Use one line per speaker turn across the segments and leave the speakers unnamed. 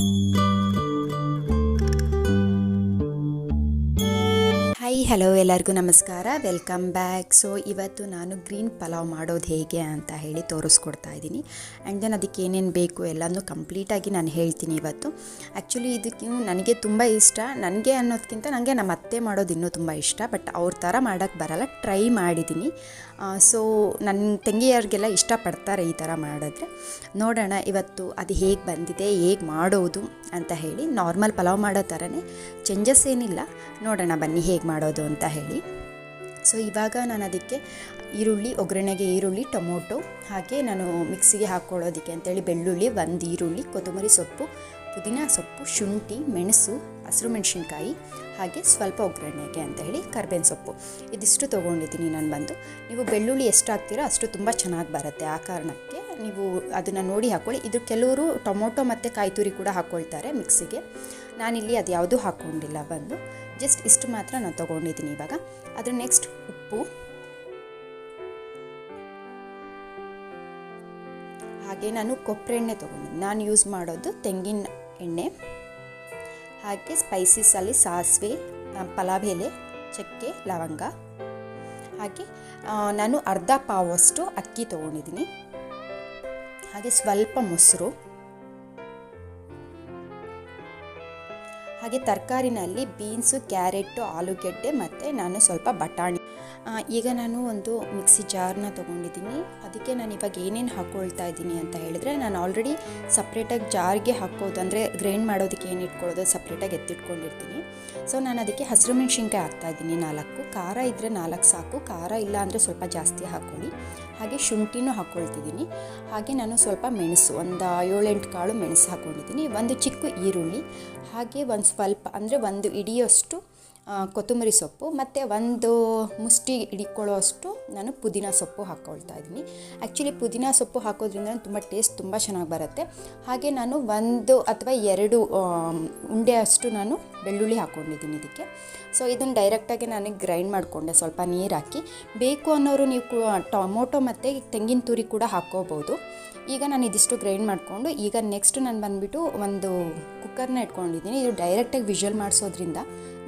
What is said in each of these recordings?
Thank you. Hi hello ಎಲ್ಲರಿಗೂ ನಮಸ್ಕಾರ. Welcome back so ಇವತ್ತು ನಾನು ಗ್ರೀನ್ ಪಲಾವ್ ಮಾಡೋದು ಹೇಗೆ ಅಂತ ಹೇಳಿ ತೋರಿಸ್ಕೊಡ್ತಾ ಇದ್ದೀನಿ. ಆ್ಯಂಡ್ ದೆನ್ ಅದಕ್ಕೆ ಏನೇನು ಬೇಕು ಎಲ್ಲನೂ ಕಂಪ್ಲೀಟಾಗಿ ನಾನು ಹೇಳ್ತೀನಿ ಇವತ್ತು. ಆ್ಯಕ್ಚುಲಿ ಇದಕ್ಕೆ ನನಗೆ ತುಂಬ ಇಷ್ಟ. ನನಗೆ ಅನ್ನೋದಕ್ಕಿಂತ ನನಗೆ ನಮ್ಮ ಅತ್ತೆ ಮಾಡೋದು ಇನ್ನೂ ತುಂಬ ಇಷ್ಟ. ಬಟ್ ಅವ್ರ ಥರ ಮಾಡೋಕ್ಕೆ ಬರಲ್ಲ. ಟ್ರೈ ಮಾಡಿದ್ದೀನಿ. ಸೊ ನನ್ನ ತಂಗಿಯವ್ರಿಗೆಲ್ಲ ಇಷ್ಟಪಡ್ತಾರೆ ಈ ಥರ ಮಾಡಿದ್ರೆ. ನೋಡೋಣ ಇವತ್ತು ಅದು ಹೇಗೆ ಬಂದಿದೆ, ಹೇಗೆ ಮಾಡೋದು ಅಂತ ಹೇಳಿ. ನಾರ್ಮಲ್ ಪಲಾವ್ ಮಾಡೋ ಥರನೇ. ಚೇಂಜಸ್ ಏನಿಲ್ಲ. ನೋಡೋಣ ಬನ್ನಿ ಹೇಗೆ ಮಾಡೋದು ಅಂತ ಹೇಳಿ. ಸೊ ಇವಾಗ ನಾನು ಅದಕ್ಕೆ ಈರುಳ್ಳಿ, ಒಗ್ಗರಣೆಗೆ ಈರುಳ್ಳಿ, ಟೊಮೊಟೊ ಹಾಗೆ ನಾನು ಮಿಕ್ಸಿಗೆ ಹಾಕ್ಕೊಳ್ಳೋದಕ್ಕೆ ಅಂತೇಳಿ ಬೆಳ್ಳುಳ್ಳಿ, ಒಂದು ಈರುಳ್ಳಿ, ಕೊತ್ತಂಬರಿ ಸೊಪ್ಪು, ಪುದೀನ ಸೊಪ್ಪು, ಶುಂಠಿ, ಮೆಣಸು, ಹಸಿರು ಮೆಣಸಿನ್ಕಾಯಿ ಹಾಗೆ ಸ್ವಲ್ಪ ಒಗ್ಗರಣೆಗೆ ಅಂತ ಹೇಳಿ ಕರ್ಬೇವಿನ ಸೊಪ್ಪು. ಇದಿಷ್ಟು ತೊಗೊಂಡಿದ್ದೀನಿ ನಾನು ಬಂದು. ನೀವು ಬೆಳ್ಳುಳ್ಳಿ ಎಷ್ಟು ಹಾಕ್ತೀರೋ ಅಷ್ಟು ತುಂಬ ಚೆನ್ನಾಗಿ ಬರುತ್ತೆ. ಆ ಕಾರಣಕ್ಕೆ ನೀವು ಅದನ್ನು ನೋಡಿ ಹಾಕ್ಕೊಳ್ಳಿ. ಇದು ಕೆಲವರು ಟೊಮೊಟೊ ಮತ್ತು ಕಾಯಿ ತುರಿ ಕೂಡ ಹಾಕ್ಕೊಳ್ತಾರೆ ಮಿಕ್ಸಿಗೆ. ನಾನಿಲ್ಲಿ ಅದು ಯಾವುದೂ ಹಾಕ್ಕೊಂಡಿಲ್ಲ ಬಂದು. ಜಸ್ಟ್ ಇಷ್ಟು ಮಾತ್ರ ನಾನು ತೊಗೊಂಡಿದ್ದೀನಿ ಇವಾಗ. ಅದ್ರ ನೆಕ್ಸ್ಟ್ ಉಪ್ಪು. ಹಾಗೆ ನಾನು ಕೊಬ್ಬರಿ ಎಣ್ಣೆ ತೊಗೊಂಡಿದ್ದೀನಿ. ನಾನು ಯೂಸ್ ಮಾಡೋದು ತೆಂಗಿನ ಎಣ್ಣೆ. ಹಾಗೆ ಸ್ಪೈಸಸಲ್ಲಿ ಸಾಸಿವೆ ಪಲಾವ್ ಎಲೆ, ಚಕ್ಕೆ, ಲವಂಗ. ಹಾಗೆ ನಾನು ಅರ್ಧ ಪಾವಷ್ಟು ಅಕ್ಕಿ ತೊಗೊಂಡಿದ್ದೀನಿ. ಹಾಗೆ ಸ್ವಲ್ಪ ಮೊಸರು. ಹಾಗೆ ತರಕಾರಿನಲ್ಲಿ ಬೀನ್ಸು ಕ್ಯಾರೆಟು ಆಲೂಗೆಡ್ಡೆ ಮತ್ತು ನಾನು ಸ್ವಲ್ಪ ಬಟಾಣಿ ಈಗ ನಾನು ಒಂದು ಮಿಕ್ಸಿ ಜಾರ್ನ ತೊಗೊಂಡಿದ್ದೀನಿ. ಅದಕ್ಕೆ ನಾನು ಇವಾಗ ಏನೇನು ಹಾಕ್ಕೊಳ್ತಾ ಇದ್ದೀನಿ ಅಂತ ಹೇಳಿದ್ರೆ, ನಾನು ಆಲ್ರೆಡಿ ಸಪ್ರೇಟಾಗಿ ಜಾರ್ಗೆ ಹಾಕೋದು ಅಂದರೆ ಗ್ರೈಂಡ್ ಮಾಡೋದಕ್ಕೆ ಏನು ಇಟ್ಕೊಳ್ಳೋದು ಸಪ್ರೇಟಾಗಿ ಎತ್ತಿಟ್ಕೊಂಡಿರ್ತೀನಿ. ಸೊ ನಾನು ಅದಕ್ಕೆ ಹಸಿರು ಮೆಣಸಿನ್ಕಾಯಿ ಹಾಕ್ತಾಯಿದ್ದೀನಿ ನಾಲ್ಕು. ಖಾರ ಇದ್ದರೆ ನಾಲ್ಕು ಸಾಕು. ಖಾರ ಇಲ್ಲ ಅಂದರೆ ಸ್ವಲ್ಪ ಜಾಸ್ತಿ ಹಾಕ್ಕೊಳ್ಳಿ. ಹಾಗೆ ಶುಂಠಿನೂ ಹಾಕ್ಕೊಳ್ತಿದ್ದೀನಿ ಹಾಗೆ ನಾನು ಸ್ವಲ್ಪ ಮೆಣಸು, ಒಂದು ಏಳೆಂಟು ಕಾಳು ಮೆಣಸು ಹಾಕ್ಕೊಂಡಿದ್ದೀನಿ ಒಂದು ಚಿಕ್ಕ ಈರುಳ್ಳಿ, ಹಾಗೆ ಒಂದು ಸ್ವಲ್ಪ, ಅಂದರೆ ಒಂದು ಇಡಿಯಷ್ಟು ಕೊತ್ತಂಬರಿ ಸೊಪ್ಪು ಮತ್ತು ಒಂದು ಮುಷ್ಟಿ ಹಿಡ್ಕೊಳ್ಳೋಷ್ಟು ನಾನು ಪುದೀನ ಸೊಪ್ಪು ಹಾಕ್ಕೊಳ್ತಾ ಇದ್ದೀನಿ. ಆ್ಯಕ್ಚುಲಿ ಪುದೀನ ಸೊಪ್ಪು ಹಾಕೋದ್ರಿಂದ ತುಂಬ ಟೇಸ್ಟ್ ತುಂಬ ಚೆನ್ನಾಗಿ ಬರುತ್ತೆ. ಹಾಗೆ ನಾನು ಒಂದು ಅಥವಾ ಎರಡು ಉಂಡೆ ಅಷ್ಟು ನಾನು ಬೆಳ್ಳುಳ್ಳಿ ಹಾಕ್ಕೊಂಡಿದ್ದೀನಿ ಇದಕ್ಕೆ. ಸೊ ಇದನ್ನು ಡೈರೆಕ್ಟಾಗಿ ನಾನು ಗ್ರೈಂಡ್ ಮಾಡಿಕೊಂಡೆ, ಸ್ವಲ್ಪ ನೀರು ಹಾಕಿ. ಬೇಕು ಅನ್ನೋರು ನೀವು ಟೊಮೊಟೊ ಮತ್ತು ತೆಂಗಿನ ತುರಿ ಕೂಡ ಹಾಕ್ಕೋಬೋದು ಈಗ ನಾನು ಇದಿಷ್ಟು ಗ್ರೈಂಡ್ ಮಾಡಿಕೊಂಡು, ಈಗ ನೆಕ್ಸ್ಟ್ ನಾನು ಬಂದುಬಿಟ್ಟು ಒಂದು ಕುಕ್ಕರ್ನ ಇಟ್ಕೊಂಡಿದ್ದೀನಿ. ಇದು ಡೈರೆಕ್ಟಾಗಿ ವಿಷಲ್ ಮಾಡಿಸೋದ್ರಿಂದ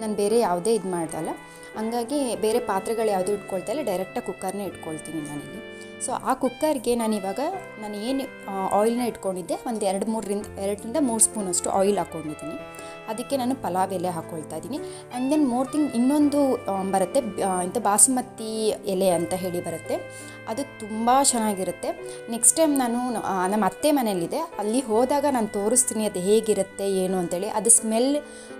ನಾನು ಬೇರೆ ಯಾವುದೇ ಇದು ಮಾಡ್ದಲ್ಲ. ಹಂಗಾಗಿ ಬೇರೆ ಪಾತ್ರೆಗಳು ಯಾವುದೂ ಇಟ್ಕೊಳ್ತಾ ಇಲ್ಲ ಡೈರೆಕ್ಟಾಗಿ ಕುಕ್ಕರ್ನೇ ಇಟ್ಕೊಳ್ತೀನಿ ನಾನಿಲ್ಲಿ. ಸೊ ಆ ಕುಕ್ಕರ್ಗೆ ನಾನು ಇವಾಗ ನಾನು ಏನು ಆಯಿಲ್ನ ಇಟ್ಕೊಂಡಿದ್ದೆ, ಒಂದು ಎರಡು ಮೂರರಿಂದ, ಎರಡರಿಂದ ಮೂರು ಸ್ಪೂನಷ್ಟು ಆಯಿಲ್ ಹಾಕ್ಕೊಂಡಿದ್ದೀನಿ ಅದಕ್ಕೆ ನಾನು ಪಲಾವ್ ಎಲೆ ಹಾಕ್ಕೊಳ್ತಾ ಇದ್ದೀನಿ. ಆ್ಯಂಡ್ ದೆನ್ ಮೋರ್ ಥಿಂಗ್ ಇನ್ನೊಂದು ಬರುತ್ತೆ. ಇಂಥ ಬಾಸುಮತಿ ಎಲೆ ಅಂತ ಹೇಳಿ ಬರುತ್ತೆ. ಅದು ತುಂಬ ಚೆನ್ನಾಗಿರುತ್ತೆ. ನೆಕ್ಸ್ಟ್ ಟೈಮ್ ನಾನು ನಮ್ಮ ಅತ್ತೆ ಮನೆಯಲ್ಲಿದೆ. ಅಲ್ಲಿ ಹೋದಾಗ ನಾನು ತೋರಿಸ್ತೀನಿ ಅದು ಹೇಗಿರುತ್ತೆ, ಏನು ಅಂತೇಳಿ. ಅದು ಸ್ಮೆಲ್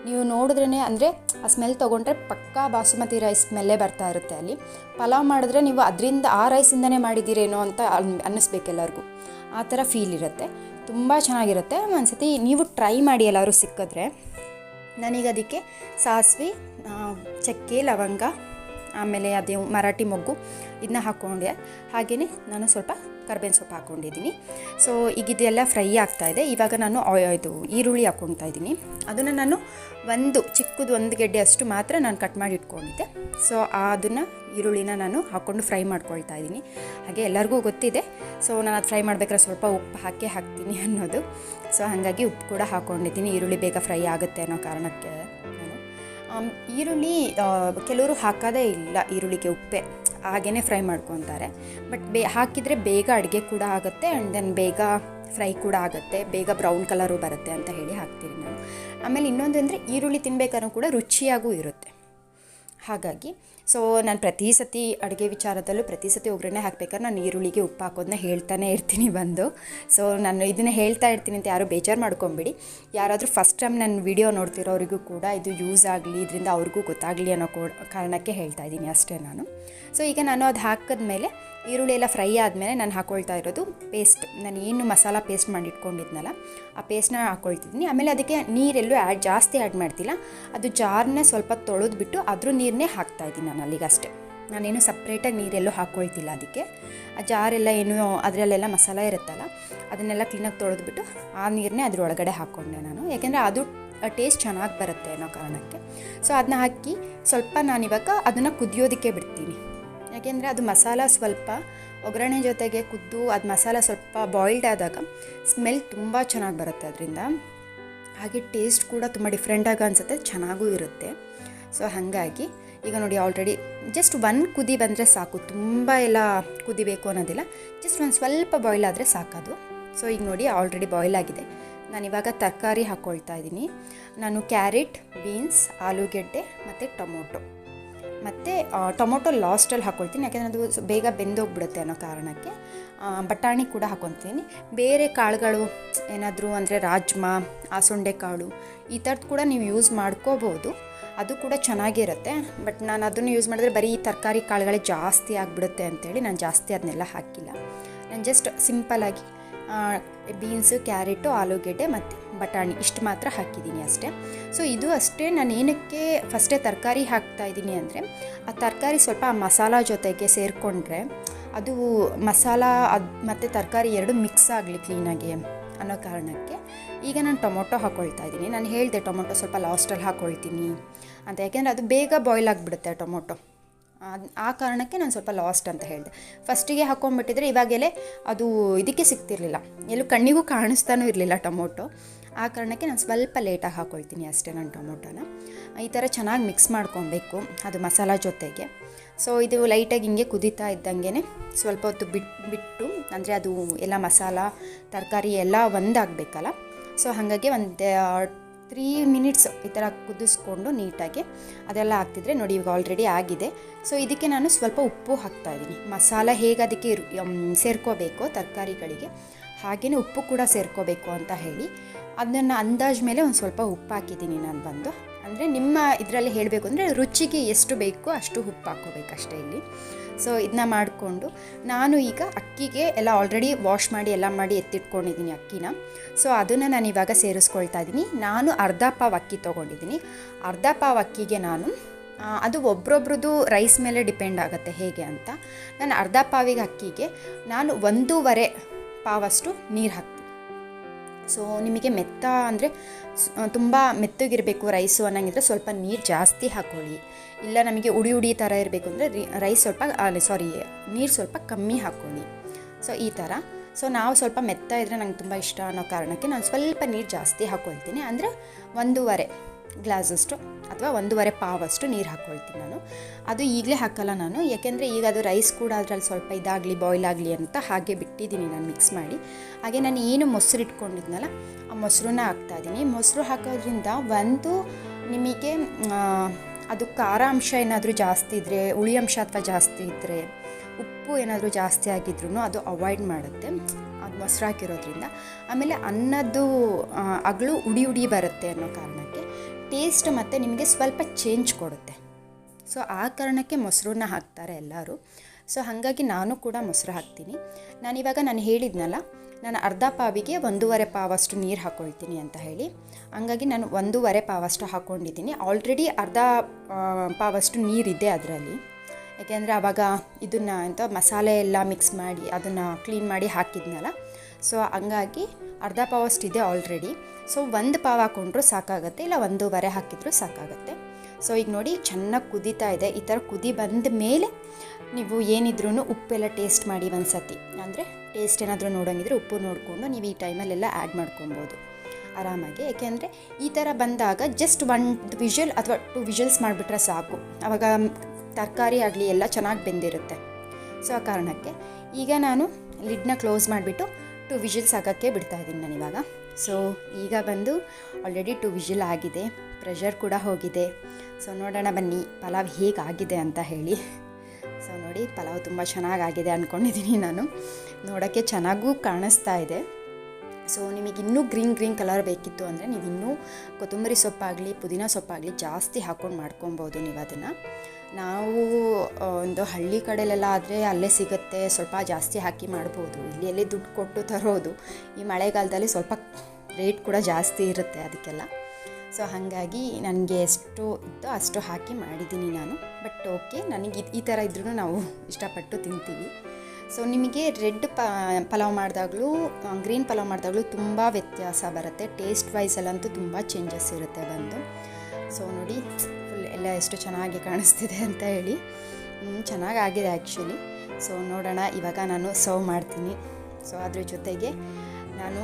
ನೀವು ನೋಡಿದ್ರೇ ಅಂದರೆ ಆ ಸ್ಮೆಲ್ ತೊಗೊಂಡ್ರೆ ಪಕ್ಕಾ ಬಾಸುಮತಿ ರೈಸ್ ಸ್ಮೆಲ್ಲೇ ಬರ್ತಾ ಇರುತ್ತೆ ಅಲ್ಲಿ. ಪಲಾವ್ ಮಾಡಿದ್ರೆ ನೀವು ಅದರಿಂದ ಆ ರೈಸಿಂದನೇ ಮಾಡಿದ್ದೀರೇನೋ ಅಂತ ಅನ್ನಿಸ್ಬೇಕೆಲ್ಲರಿಗೂ ಆ ಥರ ಫೀಲ್ ಇರುತ್ತೆ. ತುಂಬ ಚೆನ್ನಾಗಿರುತ್ತೆ. ಒಂದು ಸತಿ ನೀವು ಟ್ರೈ ಮಾಡಿ ಎಲ್ಲರೂ ಸಿಕ್ಕಿದ್ರೆ. ನಾನೀಗ ಅದಕ್ಕೆ ಸಾಸಿವೆ ಚಕ್ಕೆ ಲವಂಗ ಆಮೇಲೆ ಅದೇ ಮರಾಠಿ ಮೊಗ್ಗು ಇದನ್ನ ಹಾಕ್ಕೊಂಡೆ ಹಾಗೆಯೇ ನಾನು ಸ್ವಲ್ಪ ಕರ್ಬೇವಿನ ಸೊಪ್ಪು ಹಾಕ್ಕೊಂಡಿದ್ದೀನಿ. ಸೊ ಈಗ ಇದೆಲ್ಲ ಫ್ರೈ ಆಗ್ತಾಯಿದೆ ಇವಾಗ ನಾನು ಇದು ಈರುಳ್ಳಿ ಹಾಕ್ಕೊಳ್ತಾ ಇದ್ದೀನಿ. ಅದನ್ನು ನಾನು ಒಂದು ಚಿಕ್ಕದು ಒಂದು ಗೆಡ್ಡೆ ಅಷ್ಟು ಮಾತ್ರ ನಾನು ಕಟ್ ಮಾಡಿ ಇಟ್ಕೊಂಡಿದ್ದೆ. ಸೊ ಅದನ್ನು ಈರುಳ್ಳಿನ ನಾನು ಹಾಕ್ಕೊಂಡು ಫ್ರೈ ಮಾಡ್ಕೊಳ್ತಾ ಇದ್ದೀನಿ. ಹಾಗೆ ಎಲ್ಲರಿಗೂ ಗೊತ್ತಿದೆ. ಸೊ ನಾನು ಅದು ಫ್ರೈ ಮಾಡಬೇಕಾದ್ರೆ ಸ್ವಲ್ಪ ಉಪ್ಪು ಹಾಕಿ ಹಾಕ್ತೀನಿ ಅನ್ನೋದು. ಸೊ ಹಾಗಾಗಿ ಉಪ್ಪು ಕೂಡ ಹಾಕ್ಕೊಂಡಿದ್ದೀನಿ. ಈರುಳ್ಳಿ ಬೇಗ ಫ್ರೈ ಆಗುತ್ತೆ ಅನ್ನೋ ಕಾರಣಕ್ಕೆ ಈರುಳ್ಳಿ ಕೆಲವರು ಹಾಕೋದೇ ಇಲ್ಲ ಈರುಳ್ಳಿಗೆ ಉಪ್ಪೆ. ಹಾಗೇ ಫ್ರೈ ಮಾಡ್ಕೊತಾರೆ. ಬಟ್ ಬೇ, ಹಾಕಿದರೆ ಬೇಗ ಅಡುಗೆ ಕೂಡ ಆಗುತ್ತೆ ಆ್ಯಂಡ್ ದೆನ್ ಬೇಗ ಫ್ರೈ ಕೂಡ ಆಗುತ್ತೆ. ಬೇಗ ಬ್ರೌನ್ ಕಲರು ಬರುತ್ತೆ ಅಂತ ಹೇಳಿ ಹಾಕ್ತೀನಿ ನಾನು ಆಮೇಲೆ ಇನ್ನೊಂದು ಅಂದರೆ ಈರುಳ್ಳಿ ತಿನ್ಬೇಕಾದ್ರೂ ಕೂಡ ರುಚಿಯಾಗೂ ಇರುತ್ತೆ. ಹಾಗಾಗಿ ಸೊ ನಾನು ಪ್ರತಿ ಸತಿ ಅಡುಗೆ ವಿಚಾರದಲ್ಲೂ ಪ್ರತಿ ಸತಿ ಒಗ್ಗರಣೆ ಹಾಕ್ಬೇಕಾದ್ರೆ ನಾನು ಈರುಳ್ಳಿಗೆ ಉಪ್ಪು ಹಾಕೋದನ್ನ ಹೇಳ್ತಾನೆ ಇರ್ತೀನಿ ಬಂದು. ಸೊ ನಾನು ಇದನ್ನು ಹೇಳ್ತಾ ಇರ್ತೀನಿ ಅಂತ ಯಾರೂ ಬೇಜಾರು ಮಾಡ್ಕೊಂಬಿಡಿ. ಯಾರಾದರೂ ಫಸ್ಟ್ ಟೈಮ್ ನನ್ನ ವಿಡಿಯೋ ನೋಡ್ತಿರೋರಿಗೂ ಕೂಡ ಇದು ಯೂಸ್ ಆಗಲಿ, ಇದರಿಂದ ಅವ್ರಿಗೂ ಗೊತ್ತಾಗಲಿ ಅನ್ನೋ ಕೋ, ಕಾರಣಕ್ಕೆ ಹೇಳ್ತಾ ಇದ್ದೀನಿ ಅಷ್ಟೇ ನಾನು. ಸೊ ಈಗ ನಾನು ಅದು ಹಾಕಿದ್ಮೇಲೆ ಈರುಳ್ಳಿ ಎಲ್ಲ ಫ್ರೈ ಆದಮೇಲೆ ನಾನು ಹಾಕ್ಕೊಳ್ತಾ ಇರೋದು ಪೇಸ್ಟ್. ನಾನು ಏನು ಮಸಾಲ ಪೇಸ್ಟ್ ಮಾಡಿಟ್ಕೊಂಡಿದ್ನಲ್ಲ, ಆ ಪೇಸ್ಟ್ನ ಹಾಕ್ಕೊಳ್ತಿದ್ದೀನಿ ಆಮೇಲೆ ಅದಕ್ಕೆ ನೀರೆಲ್ಲೂ ಆ್ಯಡ್ ಜಾಸ್ತಿ ಆ್ಯಡ್ ಮಾಡ್ತಿಲ್ಲ. ಅದು ಜಾರನ್ನ ಸ್ವಲ್ಪ ತೊಳೆದ್ಬಿಟ್ಟು ಅದ್ರ ನೀರನ್ನೇ ಹಾಕ್ತಾ ಇದ್ದೀನಿ ನಾನು ಅಲ್ಲಿಗಷ್ಟೇ. ನಾನೇನು ಸಪ್ರೇಟಾಗಿ ನೀರೆಲ್ಲೂ ಹಾಕ್ಕೊಳ್ತಿಲ್ಲ ಅದಕ್ಕೆ. ಆ ಜಾರೆಲ್ಲ ಏನು, ಅದರಲ್ಲೆಲ್ಲ ಮಸಾಲ ಇರುತ್ತಲ್ಲ, ಅದನ್ನೆಲ್ಲ ಕ್ಲೀನಾಗಿ ತೊಳೆದ್ಬಿಟ್ಟು ಆ ನೀರನ್ನೇ ಅದ್ರ ಒಳಗಡೆ ಹಾಕ್ಕೊಂಡೆ ನಾನು. ಯಾಕೆಂದರೆ ಅದು ಟೇಸ್ಟ್ ಚೆನ್ನಾಗಿ ಬರುತ್ತೆ ಅನ್ನೋ ಕಾರಣಕ್ಕೆ. ಸೊ ಅದನ್ನ ಹಾಕಿ ಸ್ವಲ್ಪ ನಾನಿವಾಗ ಅದನ್ನು ಕುದಿಯೋದಕ್ಕೆ ಬಿಡ್ತೀನಿ. ಯಾಕೆಂದರೆ ಅದು ಮಸಾಲ ಸ್ವಲ್ಪ, ಒಗ್ಗರಣೆ ಜೊತೆಗೆ ಕುದ್ದು, ಅದು ಮಸಾಲ ಸ್ವಲ್ಪ ಬಾಯ್ಲ್ಡ್ ಆದಾಗ ಸ್ಮೆಲ್ ತುಂಬ ಚೆನ್ನಾಗಿ ಬರುತ್ತೆ ಅದರಿಂದ. ಹಾಗೆ ಟೇಸ್ಟ್ ಕೂಡ ತುಂಬ ಡಿಫ್ರೆಂಟಾಗಿ ಅನಿಸುತ್ತೆ, ಚೆನ್ನಾಗೂ ಇರುತ್ತೆ. ಸೊ ಹಾಗಾಗಿ ಈಗ ನೋಡಿ ಆಲ್ರೆಡಿ ಜಸ್ಟ್ ಒಂದು ಕುದಿ ಬಂದರೆ ಸಾಕು, ತುಂಬ ಎಲ್ಲ ಕುದಿಬೇಕು ಅನ್ನೋದಿಲ್ಲ ಜಸ್ಟ್ ಒಂದು ಸ್ವಲ್ಪ ಬಾಯ್ಲ್ ಆದರೆ ಸಾಕದು. ಸೊ ಈಗ ನೋಡಿ ಆಲ್ರೆಡಿ ಬಾಯ್ಲ್ ಆಗಿದೆ. ನಾನು ಇವಾಗ ತರಕಾರಿ ಹಾಕ್ಕೊಳ್ತಾ ಇದ್ದೀನಿ. ನಾನು ಕ್ಯಾರೆಟ್ ಬೀನ್ಸ್ ಆಲೂಗೆಡ್ಡೆ ಮತ್ತು ಟೊಮೊಟೊ. ಮತ್ತು ಟೊಮೊಟೊ ಲಾಸ್ಟಲ್ಲಿ ಹಾಕ್ಕೊಳ್ತೀನಿ ಯಾಕೆಂದರೆ ಅದು ಬೇಗ ಬೆಂದೋಗ್ಬಿಡುತ್ತೆ ಅನ್ನೋ ಕಾರಣಕ್ಕೆ. ಬಟಾಣಿ ಕೂಡ ಹಾಕ್ಕೊತೀನಿ ಬೇರೆ ಕಾಳುಗಳು, ಏನಾದರೂ ಅಂದರೆ ರಾಜ್ಮಾ ಆಸುಂಡೆ ಕಾಳು, ಈ ಥರದ್ದು ಕೂಡ ನೀವು ಯೂಸ್ ಮಾಡ್ಕೋಬೋದು. ಅದು ಕೂಡ ಚೆನ್ನಾಗಿರುತ್ತೆ. ಬಟ್ ನಾನು ಅದನ್ನು ಯೂಸ್ ಮಾಡಿದ್ರೆ ಬರೀ ತರಕಾರಿ ಕಾಳುಗಳೇ ಜಾಸ್ತಿ ಆಗಿಬಿಡುತ್ತೆ ಅಂತೇಳಿ ನಾನು ಜಾಸ್ತಿ ಅದನ್ನೆಲ್ಲ ಹಾಕಿಲ್ಲ. ನಾನು ಜಸ್ಟ್ ಸಿಂಪಲಾಗಿ ಬೀನ್ಸು, ಕ್ಯಾರೆಟು, ಆಲೂಗೆಡ್ಡೆ ಮತ್ತು ಬಟಾಣಿ ಇಷ್ಟು ಮಾತ್ರ ಹಾಕಿದ್ದೀನಿ ಅಷ್ಟೇ. ಸೊ ಇದು ಅಷ್ಟೇ ನಾನು ಏನಕ್ಕೆ ಫಸ್ಟೇ ತರಕಾರಿ ಹಾಕ್ತಾ ಇದ್ದೀನಿ ಅಂದರೆ, ಆ ತರಕಾರಿ ಸ್ವಲ್ಪ ಆ ಮಸಾಲ ಜೊತೆಗೆ ಸೇರಿಕೊಂಡ್ರೆ ಅದು ಮಸಾಲ ಅದು ಮತ್ತು ತರಕಾರಿ ಎರಡು ಮಿಕ್ಸ್ ಆಗಲಿ ಕ್ಲೀನಾಗಿ ಅನ್ನೋ ಕಾರಣಕ್ಕೆ ಈಗ ನಾನು ಟೊಮೊಟೊ ಹಾಕ್ಕೊಳ್ತಾ ಇದ್ದೀನಿ. ನಾನು ಹೇಳಿದೆ ಟೊಮೊಟೊ ಸ್ವಲ್ಪ ಲಾಸ್ಟಲ್ಲಿ ಹಾಕ್ಕೊಳ್ತೀನಿ ಅಂತ, ಯಾಕೆಂದರೆ ಅದು ಬೇಗ ಬಾಯ್ಲ್ ಆಗಿಬಿಡುತ್ತೆ ಟೊಮೊಟೊ. ಆ ಕಾರಣಕ್ಕೆ ನಾನು ಸ್ವಲ್ಪ ಲಾಸ್ಟ್ ಅಂತ ಹೇಳಿದೆ. ಫಸ್ಟಿಗೆ ಹಾಕ್ಕೊಂಡ್ಬಿಟ್ಟಿದ್ರೆ ಇವಾಗೆಲೆ ಅದು ಇದಕ್ಕೆ ಸಿಗ್ತಿರ್ಲಿಲ್ಲ. ಎಲ್ಲೂ ಕಣ್ಣಿಗೂ ಕಾಣಿಸ್ತಾನೂ ಇರಲಿಲ್ಲ ಟೊಮೊಟೊ. ಆ ಕಾರಣಕ್ಕೆ ನಾನು ಸ್ವಲ್ಪ ಲೇಟಾಗಿ ಹಾಕ್ಕೊಳ್ತೀನಿ ಅಷ್ಟೇ ನಾನು ಟೊಮೊಟೊನ. ಈ ಥರ ಚೆನ್ನಾಗಿ ಮಿಕ್ಸ್ ಮಾಡ್ಕೊಬೇಕು ಅದು ಮಸಾಲ ಜೊತೆಗೆ. ಸೊ ಇದು ಲೈಟಾಗಿ ಹಿಂಗೆ ಕುದೀತಾ ಇದ್ದಂಗೆ ಸ್ವಲ್ಪ ಹೊತ್ತು ಬಿಟ್ಟು ಬಿಟ್ಟು ಅಂದರೆ ಅದು ಎಲ್ಲ ಮಸಾಲ, ತರಕಾರಿ ಎಲ್ಲ ಒಂದಾಗಬೇಕಲ್ಲ. ಸೊ ಹಾಗಾಗಿ ಒಂದು ತ್ರೀ ಮಿನಿಟ್ಸ್ ಈ ಥರ ಕುದಿಸ್ಕೊಂಡು ನೀಟಾಗಿ ಅದೆಲ್ಲ ಹಾಕ್ತಿದ್ರೆ ನೋಡಿ ಇವಾಗ ಆಲ್ರೆಡಿ ಆಗಿದೆ. ಸೊ ಇದಕ್ಕೆ ನಾನು ಸ್ವಲ್ಪ ಉಪ್ಪು ಹಾಕ್ತಾ ಇದ್ದೀನಿ. ಮಸಾಲ ಹೇಗೆ ಅದಕ್ಕೆ ಸೇರ್ಕೋಬೇಕು ತರಕಾರಿಗಳಿಗೆ. ಹಾಗೆಯೇ ಉಪ್ಪು ಕೂಡ ಸೇರ್ಕೋಬೇಕು ಅಂತ ಹೇಳಿ. ಅದನ್ನು ಅಂದಾಜು ಮೇಲೆ ಒಂದು ಸ್ವಲ್ಪ ಉಪ್ಪು ಹಾಕಿದ್ದೀನಿ ನಾನು ಬಂದು. ಅಂದರೆ ನಿಮ್ಮ ಇದರಲ್ಲಿ ಹೇಳಬೇಕು ಅಂದರೆ ರುಚಿಗೆ ಎಷ್ಟು ಬೇಕೋ ಅಷ್ಟು ಉಪ್ಪು ಹಾಕೋಬೇಕು ಅಷ್ಟೇ ಇಲ್ಲಿ. ಸೊ ಇದನ್ನ ಮಾಡಿಕೊಂಡು ನಾನು ಈಗ ಅಕ್ಕಿಗೆ ಎಲ್ಲ ಆಲ್ರೆಡಿ ವಾಶ್ ಮಾಡಿ ಎಲ್ಲ ಮಾಡಿ ಎತ್ತಿಟ್ಕೊಂಡಿದ್ದೀನಿ ಅಕ್ಕಿನ. ಸೊ ಅದನ್ನು ನಾನು ಇವಾಗ ಸೇರಿಸ್ಕೊಳ್ತಾ ಇದ್ದೀನಿ. ನಾನು ಅರ್ಧ ಪಾವ್ ಅಕ್ಕಿ ತೊಗೊಂಡಿದ್ದೀನಿ. ಅರ್ಧ ಪಾವ್ ಅಕ್ಕಿಗೆ ನಾನು ಅದು ಒಬ್ರೊಬ್ರದ್ದು ರೈಸ್ ಮೇಲೆ ಡಿಪೆಂಡ್ ಆಗುತ್ತೆ ಹೇಗೆ ಅಂತ. ನಾನು ಅರ್ಧ ಪಾವಿಗೆ ಅಕ್ಕಿಗೆ ನಾನು ಒಂದೂವರೆ ಪಾವಷ್ಟು ನೀರು ಹಾಕ್ತೀನಿ. ಸೊ ನಿಮಗೆ ಮೆತ್ತ ಅಂದರೆ ತುಂಬ ಮೆತ್ತಗಿರಬೇಕು ರೈಸು ಅನ್ನಂಗಿದ್ರೆ ಸ್ವಲ್ಪ ನೀರು ಜಾಸ್ತಿ ಹಾಕ್ಕೊಳ್ಳಿ ಇಲ್ಲ ನಮಗೆ ಉಡಿ ಉಡಿ ಥರ ಇರಬೇಕು ಅಂದರೆ ರೈಸ್ ಸ್ವಲ್ಪ ಸಾರಿ ನೀರು ಸ್ವಲ್ಪ ಕಮ್ಮಿ ಹಾಕ್ಕೊಳ್ಳಿ ಸೊ ಈ ಥರ ಸೊ ನಾವು ಸ್ವಲ್ಪ ಮೆತ್ತ ಇದ್ದರೆ ನಂಗೆ ತುಂಬ ಇಷ್ಟ ಅನ್ನೋ ಕಾರಣಕ್ಕೆ ನಾನು ಸ್ವಲ್ಪ ನೀರು ಜಾಸ್ತಿ ಹಾಕ್ಕೊಳ್ತೀನಿ ಅಂದರೆ ಒಂದೂವರೆ. ಗ್ಲಾಸಷ್ಟು ಅಥವಾ ಒಂದೂವರೆ ಪಾವಷ್ಟು ನೀರು ಹಾಕ್ಕೊಳ್ತೀನಿ ನಾನು. ಅದು ಈಗಲೇ ಹಾಕಲ್ಲ ನಾನು. ಯಾಕೆಂದರೆ ಈಗ ಅದು ರೈಸ್ ಕೂಡ ಅದರಲ್ಲಿ ಸ್ವಲ್ಪ ಇದಾಗಲಿ ಬಾಯ್ಲ್ ಆಗಲಿ ಅಂತ ಹಾಗೆ ಬಿಟ್ಟಿದ್ದೀನಿ ನಾನು ಮಿಕ್ಸ್ ಮಾಡಿ. ಹಾಗೆ ನಾನು ಏನು ಮೊಸರು ಇಟ್ಕೊಂಡಿದ್ನಲ್ಲ, ಆ ಮೊಸರನ್ನ ಹಾಕ್ತಾಯಿದ್ದೀನಿ ಮೊಸರು ಹಾಕೋದ್ರಿಂದ ಒಂದು ನಿಮಗೆ ಅದು ಖಾರ ಅಂಶ ಏನಾದರೂ ಜಾಸ್ತಿ ಇದ್ದರೆ ಹುಳಿ ಅಂಶ ಅಥವಾ ಜಾಸ್ತಿ ಇದ್ದರೆ ಉಪ್ಪು ಏನಾದರೂ ಜಾಸ್ತಿ ಆಗಿದ್ರೂ ಅದು ಅವಾಯ್ಡ್ ಮಾಡುತ್ತೆ. ಅದು ಮೊಸರು ಹಾಕಿರೋದ್ರಿಂದ. ಆಮೇಲೆ ಅನ್ನದ್ದು ಅಗಳು ಉಡಿ ಉಡಿ ಬರುತ್ತೆ ಅನ್ನೋ ಕಾರಣಕ್ಕೆ ಟೇಸ್ಟ್ ಮತ್ತು ನಿಮಗೆ ಸ್ವಲ್ಪ ಚೇಂಜ್ ಕೊಡುತ್ತೆ. ಸೊ ಆ ಕಾರಣಕ್ಕೆ ಮೊಸರನ್ನ ಹಾಕ್ತಾರೆ ಎಲ್ಲರೂ. ಸೊ ಹಾಗಾಗಿ ನಾನು ಕೂಡ ಮೊಸರು ಹಾಕ್ತೀನಿ. ನಾನಿವಾಗ ನಾನು ಹೇಳಿದ್ನಲ್ಲ, ನಾನು ಅರ್ಧ ಪಾವಿಗೆ ಒಂದೂವರೆ ಪಾವಷ್ಟು ನೀರು ಹಾಕ್ಕೊಳ್ತೀನಿ ಅಂತ ಹೇಳಿ. ಹಂಗಾಗಿ ನಾನು ಒಂದೂವರೆ ಪಾವಷ್ಟು ಹಾಕ್ಕೊಂಡಿದ್ದೀನಿ ಆಲ್ರೆಡಿ ಅರ್ಧ ಪಾವಷ್ಟು ನೀರಿದೆ ಅದರಲ್ಲಿ. ಯಾಕೆಂದರೆ ಆವಾಗ ಇದನ್ನು ಎಂತ ಮಸಾಲೆ ಎಲ್ಲ ಮಿಕ್ಸ್ ಮಾಡಿ ಅದನ್ನು ಕ್ಲೀನ್ ಮಾಡಿ ಹಾಕಿದ್ನಲ್ಲ ಸೊ ಹಂಗಾಗಿ ಅರ್ಧ ಪಾವ್ ಇದೆ ಆಲ್ರೆಡಿ ಸೊ ಒಂದು ಪಾವ್ ಹಾಕೊಂಡ್ರೂ ಸಾಕಾಗುತ್ತೆ, ಇಲ್ಲ ಒಂದೂವರೆ ಹಾಕಿದರೂ ಸಾಕಾಗುತ್ತೆ. ಸೊ ಈಗ ನೋಡಿ, ಚೆನ್ನಾಗಿ ಕುದೀತಾ ಇದೆ. ಈ ಥರ ಕುದಿ ಬಂದ ಮೇಲೆ ನೀವು ಏನಿದ್ರೂ ಉಪ್ಪೆಲ್ಲ ಟೇಸ್ಟ್ ಮಾಡಿ ಒಂದು ಸತಿ ಅಂದರೆ ಟೇಸ್ಟ್ ಏನಾದರೂ ನೋಡೋಂಗಿದ್ರೆ ಉಪ್ಪು ನೋಡಿಕೊಂಡು ನೀವು ಈ ಟೈಮಲ್ಲೆಲ್ಲ ಆ್ಯಡ್ ಮಾಡ್ಕೊಬೋದು. ಆರಾಮಾಗಿ. ಏಕೆಂದರೆ ಈ ಥರ ಬಂದಾಗ ಜಸ್ಟ್ ಒಂದು ವಿಷಲ್ ಅಥವಾ ಟು ವಿಷಲ್ಸ್ ಮಾಡಿಬಿಟ್ರೆ ಸಾಕು. ಆವಾಗ ತರಕಾರಿ ಆಗಲಿ ಎಲ್ಲ ಚೆನ್ನಾಗಿ ಬೆಂದಿರುತ್ತೆ. ಸೊ ಆ ಕಾರಣಕ್ಕೆ ಈಗ ನಾನು ಲಿಡ್ನ ಕ್ಲೋಸ್ ಮಾಡಿಬಿಟ್ಟು ಟು ವಿಷಲ್ಸ್ ಆಗೋಕ್ಕೆ ಬಿಡ್ತಾ ಇದ್ದೀನಿ ನಾನು ಇವಾಗ. ಸೊ ಈಗ ಬಂದು ಆಲ್ರೆಡಿ ಟು ವಿಜಿಲ್ ಆಗಿದೆ. ಪ್ರೆಷರ್ ಕೂಡ ಹೋಗಿದೆ. ಸೊ ನೋಡೋಣ ಬನ್ನಿ, ಪಲಾವ್ ಹೇಗಾಗಿದೆ ಅಂತ ಹೇಳಿ. ಸೊ ನೋಡಿ, ಪಲಾವ್ ತುಂಬ ಚೆನ್ನಾಗಾಗಿದೆ ಅಂದ್ಕೊಂಡಿದ್ದೀನಿ ನಾನು. ನೋಡೋಕ್ಕೆ ಚೆನ್ನಾಗೂ ಕಾಣಿಸ್ತಾ ಇದೆ. ಸೊ ನಿಮಗೆ ಇನ್ನೂ ಗ್ರೀನ್ ಗ್ರೀನ್ ಕಲರ್ ಬೇಕಿತ್ತು ಅಂದರೆ ನೀವು ಇನ್ನೂ ಕೊತ್ತಂಬರಿ ಸೊಪ್ಪಾಗಲಿ, ಪುದೀನ ಸೊಪ್ಪಾಗಲಿ ಜಾಸ್ತಿ ಹಾಕ್ಕೊಂಡು ಮಾಡ್ಕೊಬೋದು ನೀವು ಅದನ್ನು. ನಾವು ಒಂದು ಹಳ್ಳಿ ಕಡೆಲೆಲ್ಲ ಆದರೆ ಅಲ್ಲೇ ಸಿಗುತ್ತೆ, ಸ್ವಲ್ಪ ಜಾಸ್ತಿ ಹಾಕಿ ಮಾಡ್ಬೋದು. ಇಲ್ಲಿ ಎಲ್ಲಿ ದುಡ್ಡು ಕೊಟ್ಟು ತರೋದು, ಈ ಮಳೆಗಾಲದಲ್ಲಿ ಸ್ವಲ್ಪ ರೇಟ್ ಕೂಡ ಜಾಸ್ತಿ ಇರುತ್ತೆ ಅದಕ್ಕೆಲ್ಲ. ಸೊ, ಹಾಗಾಗಿ ನನಗೆ ಎಷ್ಟು ಇದ್ದೋ ಅಷ್ಟು ಹಾಕಿ ಮಾಡಿದ್ದೀನಿ ನಾನು. ಬಟ್ ಓಕೆ, ನನಗೆ ಈ ಥರ ಇದ್ರೂ ನಾವು ಇಷ್ಟಪಟ್ಟು ತಿಂತೀವಿ. ಸೊ, ನಿಮಗೆ ರೆಡ್ ಪ ಪಲಾವ್ ಮಾಡಿದಾಗಲೂ ಗ್ರೀನ್ ಪಲಾವ್ ಮಾಡಿದಾಗಲೂ ತುಂಬ ವ್ಯತ್ಯಾಸ ಬರುತ್ತೆ. ಟೇಸ್ಟ್ ವೈಸಲ್ಲಂತೂ ತುಂಬ ಚೇಂಜಸ್ ಇರುತ್ತೆ ಬಂದು. ಸೊ, ನೋಡಿ ಎಲ್ಲ ಎಷ್ಟು ಚೆನ್ನಾಗಿ ಕಾಣಿಸ್ತಿದೆ ಅಂತ ಹೇಳಿ. ಚೆನ್ನಾಗಿ ಚೆನ್ನಾಗಾಗಿದೆ ಆ್ಯಕ್ಚುಲಿ ಸೊ ನೋಡೋಣ, ಇವಾಗ ನಾನು ಸರ್ವ್ ಮಾಡ್ತೀನಿ. ಸೊ ಅದ್ರ ಜೊತೆಗೆ ನಾನು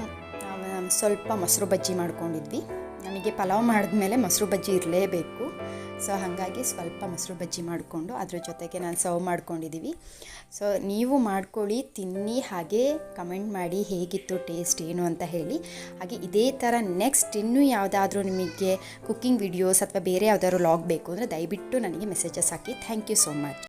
ಸ್ವಲ್ಪ ಮೊಸರು ಬಜ್ಜಿ ಮಾಡ್ಕೊಂಡಿದ್ವಿ. ನಮಗೆ ಪಲಾವ್ ಮಾಡಿದ್ಮೇಲೆ ಮೊಸರು ಬಜ್ಜಿ ಇರಲೇಬೇಕು. ಸೊ ಹಾಗಾಗಿ ಸ್ವಲ್ಪ ಮೊಸರು ಬಜ್ಜಿ ಮಾಡಿಕೊಂಡು ಅದ್ರ ಜೊತೆಗೆ ನಾನು ಸರ್ವ್ ಮಾಡ್ಕೊಂಡಿದ್ದೀವಿ. ಸೊ ನೀವು ಮಾಡ್ಕೊಳ್ಳಿ, ತಿನ್ನಿ, ಹಾಗೆ ಕಮೆಂಟ್ ಮಾಡಿ ಹೇಗಿತ್ತು, ಟೇಸ್ಟ್ ಏನು ಅಂತ ಹೇಳಿ. ಹಾಗೆ ಇದೇ ಥರ ನೆಕ್ಸ್ಟ್ ಇನ್ನೂ ಯಾವುದಾದ್ರೂ ನಿಮಗೆ ಕುಕ್ಕಿಂಗ್ ವಿಡಿಯೋಸ್ ಅಥವಾ ಬೇರೆ ಯಾವುದಾದ್ರು ಲಾಗ್ ಬೇಕು ಅಂದರೆ ದಯವಿಟ್ಟು ನನಗೆ messages hockey. Thank you so much.